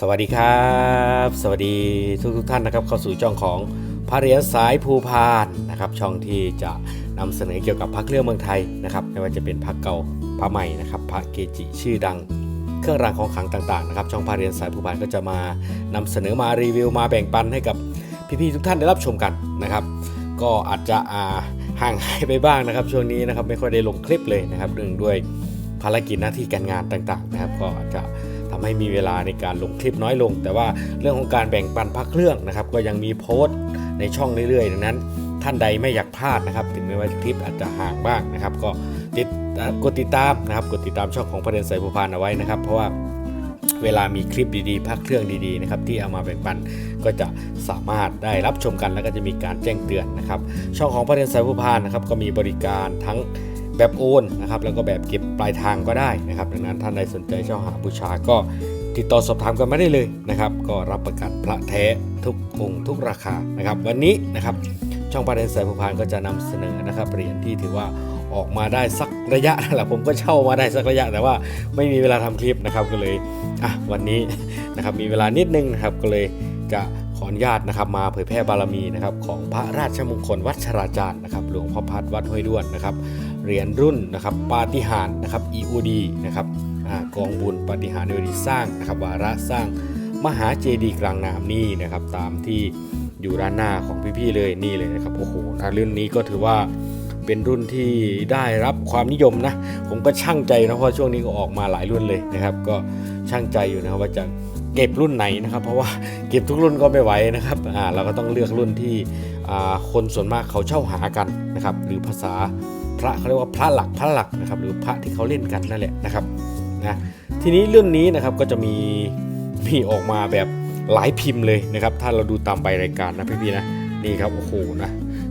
สวัสดีครับ สวัสดีทุกทุกท่านนะครับ เข้าสู่ช่องของพระเหรียญสายภูพานนะครับ ช่องที่จะนำเสนอเกี่ยวกับพระเครื่องเมืองไทยนะครับไม่ว่าจะเป็นพระเก่าพระใหม่นะครับ พระเกจิชื่อดัง เครื่องรางของขลังต่างๆนะครับ ช่องพระเหรียญสายภูพานก็จะมานำเสนอมารีวิวมาแบ่งปันให้กับพี่ๆทุกท่านได้รับชมกันนะครับ ก็อาจจะอ่าห่างหายไปบ้างนะครับ ช่วงนี้นะครับไม่ค่อยได้ลงคลิปเลยนะครับเนื่องด้วยภารกิจหน้าที่การงานต่างๆ นะครับ ก็อาจจะ ทำให้มีเวลาในการลงคลิปน้อยลง แต่ว่าเรื่องของการแบ่งปันพักเครื่องนะครับ ก็ยังมีโพสต์ในช่องเรื่อยๆดังนั้น ท่านใดไม่อยากพลาดนะครับ ถึงแม้ว่าคลิปอาจจะห่างบ้างนะครับ ก็ติดกดติดตามนะครับกดติดตามช่องของประเด็นใส่ภูพานเอาไว้นะครับ เพราะว่าเวลามีคลิปดีๆพักเครื่องดีๆนะครับที่เอามาแบ่งปันก็จะสามารถได้รับชมกันแล้วก็จะมีการแจ้งเตือนนะครับ ช่องของประเด็นสายผู้พานนะครับก็มีบริการทั้ง แบบโอนนะครับแล้วก็แบบเก็บปลายทางก็ได้นะครับ ดังนั้นท่านใดสนใจเช่าหาบูชาก็ติดต่อสอบถามกันมาได้เลยนะครับ ก็รับประกันพระแท้ทุกองค์ทุกราคานะครับ วันนี้นะครับช่องประเด็นสายผู้พานก็จะนำเสนอนะครับเหรียญที่ถือว่าออกมาได้สักระยะแหละผมก็เช่ามาได้สักระยะแต่ว่าไม่มีเวลาทำคลิปนะครับก็เลยอะวันนี้นะครับมีเวลานิดนึงนะครับก็เลยจะขออนุญาตนะครับมาเผยแพร่บารมีนะครับของพระราชมงคลวัดชราจารย์นะครับหลวงพ่อพัดวัดห้วยด้วนนะครับ เหรียญรุ่นนะครับปาฏิหาริย์นะครับ EOD นะครับอกองบุญปาฏิหาริย์ EOD สร้างนะครับวาระสร้างมหาเจดีย์กลางน้ำนี่นะครับตามที่อยู่ด้านหน้าของพี่ๆเลยนี่เลยนะครับโอ้โหรุ่นนี้ก็ถือว่าเป็นรุ่นที่ได้รับความนิยมนะ ผมก็ช่างใจนะเพราะช่วงนี้ก็ออกมาหลายรุ่นเลยนะครับ ก็ช่างใจอยู่นะครับว่าจะเก็บรุ่นไหนนะครับ เพราะว่าเก็บทุกรุ่นก็ไม่ไหวนะครับอ่าเราก็ต้องเลือกรุ่นที่อ่าคนส่วนมากเขาเช่าหากันนะครับ หรือภาษา ระเขาเรียกว่าพระหลักพระหลักนะครับหรือพระที่เขาเล่นกันนั่นแหละนะครับนะทีนี้รุ่นนี้นะครับก็จะมีมีออกมาแบบหลายพิมพ์เลยนะครับ ถ้าเราดูตามใบรายการนะพี่ๆนะนี่ครับโอ้โหนะ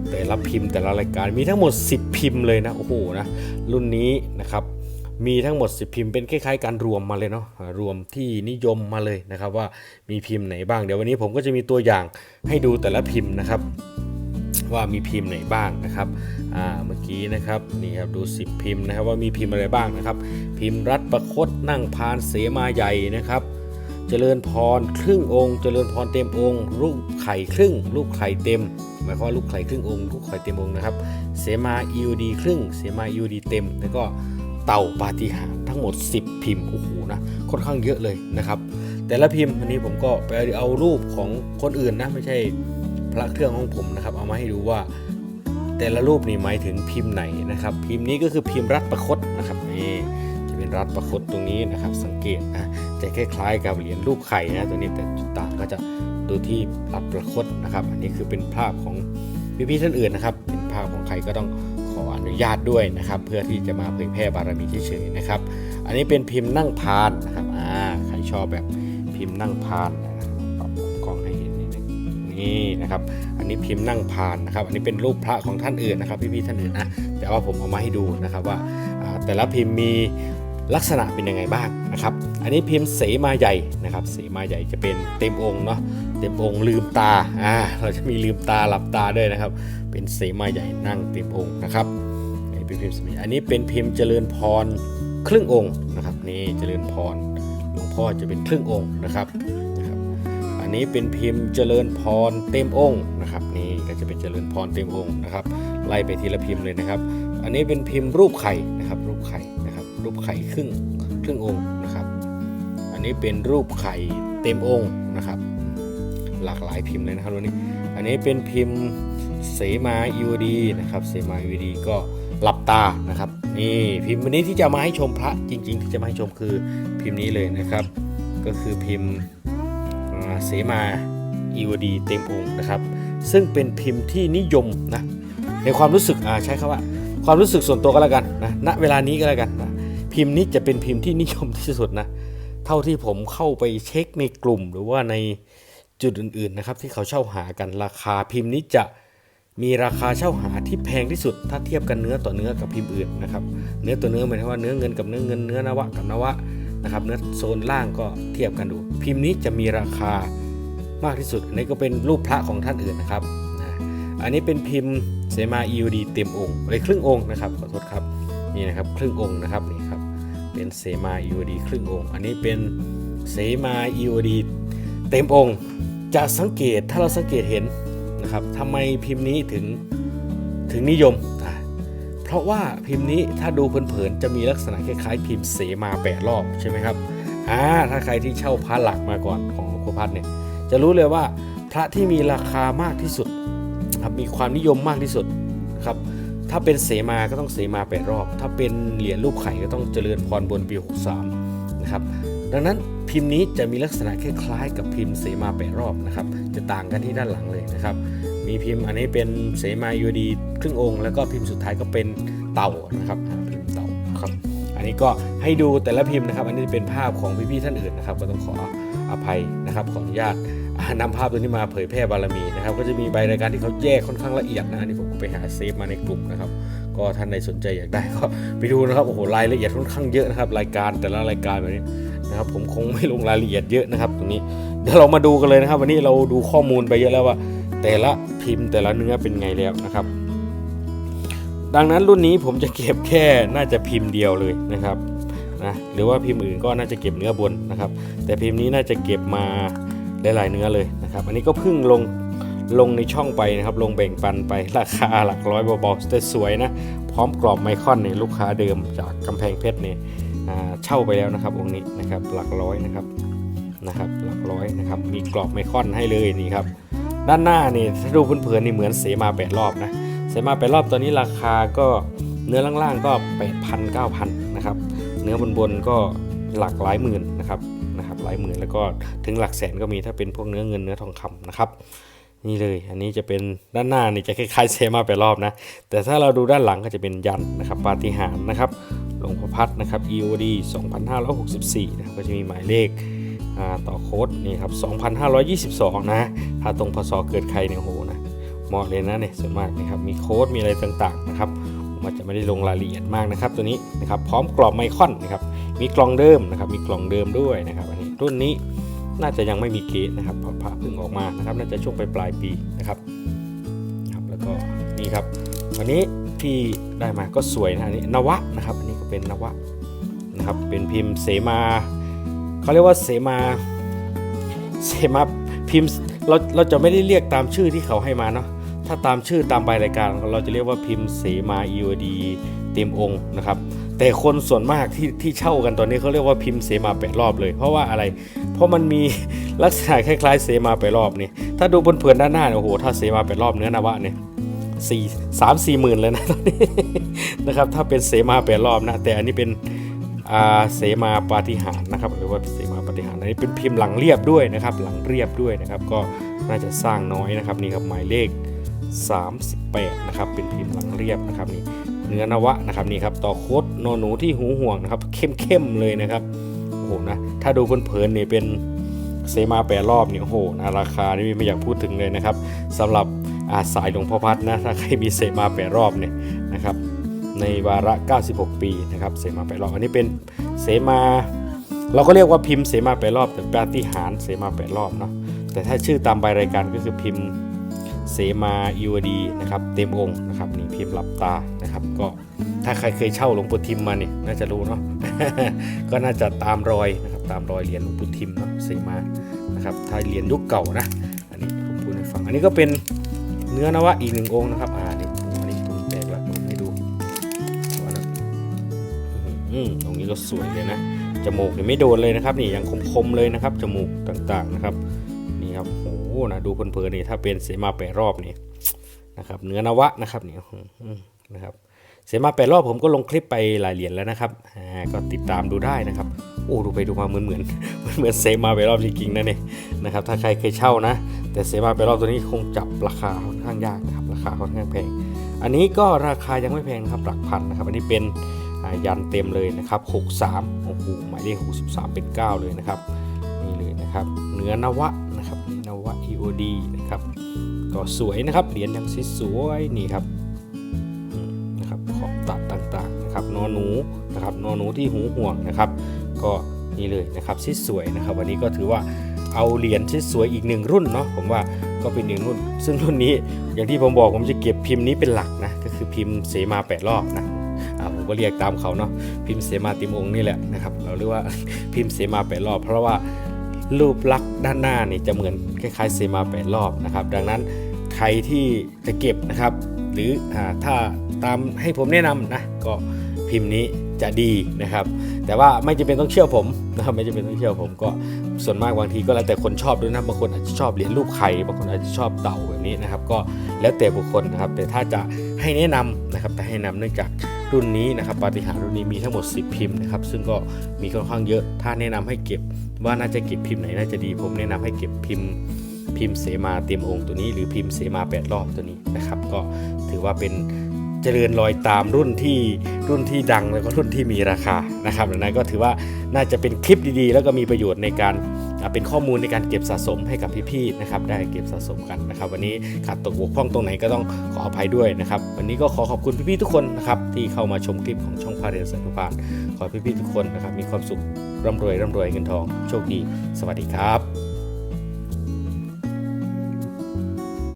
แต่ละพิมพ์แต่ละรายการมีทั้งหมด 10 พิมพ์เลยนะโอ้โหนะรุ่นนี้นะครับมีทั้งหมด 10 พิมพ์เป็นคล้ายๆการรวมมาเลยเนาะรวมที่นิยมมาเลยนะครับว่ามีพิมพ์ไหนบ้างเดี๋ยววันนี้ผมก็จะมีตัวอย่างให้ดูแต่ละพิมพ์นะครับ ว่ามีพิมพ์ไหนบ้างนะครับอ่าเมื่อกี้นะครับนี่ครับดู 10 พิมพ์นะครับว่ามีพิมพ์อะไรบ้างนะครับ พิมพ์รัฐประคตนั่งพานเสมาใหญ่นะครับ เจริญพรครึ่งองค์ เจริญพรเต็มองค์ลูกไข่ครึ่งลูกไข่เต็มหมายความว่าลูกไข่ครึ่งองค์ลูกไข่เต็มองค์นะครับ เสมาอิวดีครึ่ง เสมาอิวดีเต็ม แล้วก็เต่าปาฏิหาริย์ทั้งหมด 10 พิมพ์โอ้โหนะค่อนข้างเยอะเลยนะครับ แต่ละพิมพ์วันนี้ผมก็ไปเอารูปของคนอื่นนะไม่ใช่ พระเครื่องของผมนะครับ เอามาให้ดูว่าแต่ละรูปนี่หมายถึงพิมพ์ไหนนะครับ พิมพ์นี้ก็คือพิมพ์รัฐประคตนะครับนี่จะเป็นรัฐประคตตรงนี้นะครับ สังเกตนะจะคล้ายๆกับเหรียญรูปไข่นะตัวนี้แต่จุดต่างก็จะดูที่รัฐประคตนะครับ อันนี้คือเป็นภาพของพี่ๆท่านอื่นนะครับ เป็นภาพของใครก็ต้องขออนุญาตด้วยนะครับ เพื่อที่จะมาเผยแพร่บารมีเฉยๆนะครับ อันนี้เป็นพิมพ์นั่งพานนะครับอ่าใครชอบแบบพิมพ์นั่งพานนะ นี่นะครับ อันนี้พิมพ์นั่งพานนะครับ อันนี้เป็นรูปพระของท่านอื่นนะครับ พี่ๆท่านอื่นนะ แต่ว่าผมเอามาให้ดูนะครับว่าแต่ละพิมพ์มีลักษณะเป็นยังไงบ้างนะครับ อันนี้พิมพ์เสมาใหญ่นะครับ เสมาใหญ่จะเป็นเต็มองค์เนาะ เต็มองค์ลืมตา อ่า เราจะมีลืมตาหลับตาด้วยนะครับ เป็นเสมาใหญ่นั่งเต็มองค์นะครับนี่เป็นพิมพ์เสมาใหญ่อันนี้เป็นพิมพ์เจริญพรครึ่งองค์นะครับ นี่เจริญพรหลวงพ่อจะเป็นครึ่งองค์นะครับ นี้เป็นพิมพ์เจริญพรเต็มองค์นะครับนี่ก็จะเป็นเจริญพรเต็มองค์นะครับไล่ไปทีละพิมพ์เลยนะครับ อันนี้เป็นพิมพ์รูปไข่นะครับรูปไข่นะครับรูปไข่ครึ่งครึ่งองค์นะครับ อันนี้เป็นรูปไข่เต็มองค์นะครับ หลากหลายพิมพ์เลยนะครับวันนี้อันนี้เป็นพิมพ์เสมายูดีนะครับเสมายูดีก็หลับตานะครับนี่พิมพ์วันนี้ที่จะมาให้ชมพระจริง ๆ ที่จะมาให้ชมคือพิมพ์นี้เลยนะครับ ก็คือพิมพ์ เสมาอีวดีเต็มองค์นะครับ ซึ่งเป็นพิมพ์ที่นิยมนะในความรู้สึกอ่าใช้คำว่า ความรู้สึกส่วนตัวก็แล้วกันนะณเวลานี้ก็แล้วกันนะพิมพ์นี้จะเป็นพิมพ์ที่นิยมที่สุดนะเท่าที่ผมเข้าไปเช็คในกลุ่ม หรือว่าในจุดอื่นๆนะครับที่เขาเช่าหากันราคาพิมพ์นี้จะมีราคาเช่าหาที่แพงที่สุด ถ้าเทียบกันเนื้อต่อเนื้อกับพิมพ์อื่นนะครับเนื้อต่อเนื้อหมายถึงว่าเนื้อเงินกับเนื้อเงินเนื้อนวะกับนวะ นะครับเนื้อโซนล่างก็เทียบกันดู พิมพ์นี้จะมีราคามากที่สุดอันนี้ก็เป็นรูปพระของท่านอื่นนะครับนะอันนี้เป็นพิมพ์เสมา EUD เต็มองค์เลยครึ่งองค์นะครับขอโทษครับนี่นะครับครึ่งองค์นะครับนี่ครับเป็นเสมา EUD ครึ่งองค์ อันนี้เป็นเสมา EOD เต็มองค์ จะสังเกตถ้าเราสังเกตเห็นนะครับทำไมพิมพ์นี้ถึงถึงนิยม ราะว่าพิมพ์นี้ถ้าดูเผินๆจะมีลักษณะคล้ายๆ พิมพ์เสมาแปดรอบใช่ไหมครับอ่าถ้าใครที่เช่าพระหลักมาก่อนของหลวงพ่อพัดเนี่ยจะรู้เลยว่าพระที่มีราคามากที่สุดครับมีความนิยมมากที่สุดครับถ้าเป็นเสมาก็ต้องเสมาแปดรอบ ถ้าเป็นเหรียญรูปไข่ก็ต้องเจริญพรบนปี63นะครับดังนั้นพิมพ์นี้จะมีลักษณะคล้ายๆกับพิมพ์เสมาแปดรอบนะครับจะต่างกันที่ด้านหลังเลยนะครับ มีพิมพ์อันนี้เป็นเสมายูดีครึ่งองค์ แล้วก็พิมพ์สุดท้ายก็เป็นเต่านะครับพิมพ์เต่าครับอันนี้ก็ให้ดูแต่ละพิมพ์นะครับ อันนี้เป็นภาพของพี่ๆท่านอื่นนะครับ ก็ต้องขออภัยนะครับขออนุญาตอ่านำภาพตัวนี้มาเผยแพร่บารมีนะครับ ก็จะมีใบรายการที่เขาแยกค่อนข้างละเอียดนะอันนี้ผมไปหาเซฟมาในกลุ่มนะครับ ก็ท่านใดสนใจอยากได้ก็ไปดูนะครับโอ้โหรายละเอียดค่อนข้างเยอะนะครับ รายการแต่ละรายการแบบนี้ นะครับผมคงไม่ลงรายละเอียดเยอะนะครับตรงนี้เดี๋ยวเรามาดูกันเลยนะครับ วันนี้เราดูข้อมูลไปเยอะแล้วว่า แต่ละพิมพ์แต่ละเนื้อเป็นไงแล้วนะครับ ดังนั้นรุ่นนี้ผมจะเก็บแค่น่าจะพิมพ์เดียวเลยนะครับนะหรือว่าพิมพ์อื่นก็น่าจะเก็บเนื้อบนนะครับ แต่พิมพ์นี้น่าจะเก็บมาหลายๆเนื้อเลยนะครับ อันนี้ก็เพิ่งลงลงในช่องไปนะครับ ลงแบ่งปันไปราคาหลักร้อยเบาๆแต่สวยนะ พร้อมกรอบไมคอนเนี่ยลูกค้าเดิมจากกำแพงเพชรเนี่ย เช่าไปแล้วนะครับองค์นี้นะครับหลักร้อยนะครับนะครับหลักร้อยนะครับมีกรอบไมคอนให้เลยนี่ครับด้านหน้านี่ถ้าดูเพลินๆนี่เหมือนเสมาแปดรอบนะเสมาแปดรอบตอนนี้ราคาก็เนื้อล่างๆก็8 0 0 0 9,000นะครับเนื้อบนๆก็หลักหลายหมื่นนะครับนะครับหลายหมื่นแล้วก็ถึงหลักแสนก็มีถ้าเป็นพวกเนื้อเงินเนื้อทองคำนะครับนี่เลย อันนี้จะเป็นด้านหน้านี่จะคล้ายๆเซมาแปดรอบนะ แต่ถ้าเราดูด้านหลังก็จะเป็นยันนะครับปาฏิหาริย์นะครับ หลวงพ่อพัดนะครับ EOD 2564นะครับก็จะมีหมายเลขต่อโค้ดนี่ครับ 2,522 นะ ถ้าตรงพศเกิดใครเนี่ยโหนะเหมาะเลยนะเนี่ยส่วนมากนะครับ มีโค้ดมีอะไรต่างๆนะครับมอาจะไม่ได้ลงรายละเอียดมากนะครับ ตัวนี้นะครับพร้อมกรอบไมคอนนะครับมีกล่องเดิมนะครับมีกล่องเดิมด้วยนะครับอันนี้รุ่นนี้น่าจะยังไม่มีเกตนะครับเพราะพระเพิ่งออกมานะครับ น่าจะช่วงปลายปลายปีนะครับครับแล้วก็นี่ครับวันนี้ที่ได้มาก็สวยนะอันนี้นวะนะครับอันนี้ เป็นนวะนะครับเป็นพิมพ์เสมาเขาเรียกว่าเสมาเสมาพิมพ์เราเราจะไม่ได้เรียกตามชื่อที่เขาให้มาเนาะถ้าตามชื่อตามใบรายการเราจะเรียกว่าพิมพ์เสมา EOD เต็มองค์นะครับแต่คนส่วนมากที่ที่เช่ากันตอนนี้เขาเรียกว่าพิมพ์เสมาแปดรอบเลย เพราะว่าอะไร เพราะมันมีลักษณะคล้ายๆเสมาแปดรอบนี่ถ้าดูบนเผื่อนด้านหน้าเนี่ยโอ้โหถ้าเสมาแปดรอบเนื้อนวะเนี่ยสี่สามสี่หมื่นเลยนะตอนนี้ นะครับ ถ้าเป็นเสมาแปดรอบนะ แต่อันนี้เป็นเสมาปาฏิหารนะครับ หรือว่าเสมาปาฏิหารอันนี้เป็นพิมพ์หลังเรียบด้วยนะครับ หลังเรียบด้วยนะครับ ก็น่าจะสร้างน้อยนะครับนี่ครับหมายเลข 38นะครับ เป็นพิมพ์หลังเรียบนะครับนี่เนื้อนวะนะครับนี่ครับต่อโคดนอหนูที่หูห่วงนะครับ เข้มๆเลยนะครับโอ้โหนะถ้าดูเพลินๆเนี่ยเป็นเสมาแปรรอบเนี่ยโอ้โหนะราคานี่ไม่อยากพูดถึงเลยนะครับสำหรับอาสายหลวงพ่อพัดนะถ้าใครมีเสมาแปรรอบเนี่ยนะครับ ในวาระ 96 ปีนะครับเสมาไปรอบอันนี้เป็นเสมา เราก็เรียกว่าพิมพ์เสมาไปรอบแต่ปาฏิหารเสมาไปรอบเนาะแต่ถ้าชื่อตามใบรายการก็คือพิมพ์เสมาอีวดีนะครับเต็มองค์นะครับนี่พิมพ์หลับตานะครับก็ถ้าใครเคยเช่าหลวงปู่ทิมมาเนี่ยน่าจะรู้เนาะก็น่าจะตามรอยนะครับตามรอยเหรียญหลวงปู่ทิมเนาะเสมานะครับถ้าเหรียญยุคเก่านะ อันนี้ผมพูดให้ฟังอันนี้ก็เป็นเนื้อนวะอีกหนึ่งองค์นะครับอ่า อืมตรงนี้ก็สวยเลยนะ จมูกเนี่ยไม่โดนเลยนะครับนี่ยังคมๆเลยนะครับ จมูกต่างๆนะครับ นี่ครับโอ้โหนะดูเพลินๆนี่ถ้าเป็นเสมาแปรรอบนี่นะครับ เนื้อนวะนะครับนี่นะครับเสมาแปรรอบผมก็ลงคลิปไปหลายเหรียญแล้วนะครับอ่าก็ติดตามดูได้นะครับ โอ้ดูไปดูมาเหมือนเหมือนเหมือนเหมือนเสมาแปรรอบจริงๆนะเนี่ยนะครับ ถ้าใครเคยเช่านะ แต่เสมาแปรรอบตัวนี้คงจับราคาค่อนข้างยากนะครับ ราคาค่อนข้างแพง อันนี้ก็ราคายังไม่แพงนะครับหลักพันนะครับ อันนี้เป็น ยันเต็มเลยนะครับ 63โอ้โหหมายเลข63 เป็น 9 เลยนะครับนี่เลยนะครับเนื้อนวะนะครับนี่นวะ EOD นะครับก็สวยนะครับเหรียญยังสวยนี่ครับนะครับขอบตัดต่างๆนะครับนอหนูนะครับนอหนูที่หูห่วงนะครับ ก็นี่เลยนะครับที่สวยนะครับ วันนี้ก็ถือว่าเอาเหรียญที่สวยอีกหนึ่งรุ่นเนาะผมว่าก็เป็นหนึ่งรุ่น ซึ่งรุ่นนี้อย่างที่ผมบอกผมจะเก็บพิมพ์นี้เป็นหลักนะก็คือพิมพ์เสมาแปดรอบนะ ผมก็เรียกตามเขาเนาะพิมพ์เสมาติมองค์นี่แหละนะครับเราเรียกว่าพิมพ์เสมาแปดรอบ เพราะว่ารูปลักษณ์ด้านหน้านี่จะเหมือนคล้ายๆเสมาแปดรอบนะครับดังนั้นใครที่จะเก็บนะครับ หรือถ้าตามให้ผมแนะนำนะก็พิมพ์นี้จะดีนะครับ แต่ว่าไม่จำเป็นต้องเชื่อผมนะครับไม่จำเป็นต้องเชื่อผมก็ส่วนมากบางทีก็แล้วแต่คนชอบด้วยนะบางคนอาจจะชอบเหรียญรูปไข่บางคนอาจจะชอบเต่าแบบนี้นะครับ ก็แล้วแต่บุคคลนะครับ แต่ถ้าจะให้แนะนำนะครับแต่ให้นำเนื่องจาก รุ่นนี้นะครับปาฏิหาริย์รุ่นนี้มีทั้งหมด 10 พิมพ์นะครับซึ่งก็มีค่อนข้างเยอะ ถ้าแนะนำให้เก็บว่าน่าจะเก็บพิมพ์ไหนน่าจะดี ผมแนะนำให้เก็บพิมพ์พิมพ์เสมาเตียมองค์ตัวนี้ หรือพิมพ์เสมาแปดรอบตัวนี้นะครับ ก็ถือว่าเป็น เจริญรอยตามรุ่นที่รุ่นที่ดังแล้วก็รุ่นที่มีราคานะครับดังนั้นก็ถือว่าน่าจะเป็นคลิปดีๆ แล้วก็มีประโยชน์ในการเป็นข้อมูลในการเก็บสะสมให้กับพี่ๆนะครับได้เก็บสะสมกันนะครับ วันนี้ขาดตกบกพร่องตรงไหนก็ต้องขออภัยด้วยนะครับ วันนี้ก็ขอขอบคุณพี่ๆทุกคนนะครับที่เข้ามาชมคลิปของช่องพาเรียนสันตุพานขอพี่ๆทุกคนนะครับมีความสุขร่ำรวยร่ำรวยเงินทองโชคดี สวัสดีครับ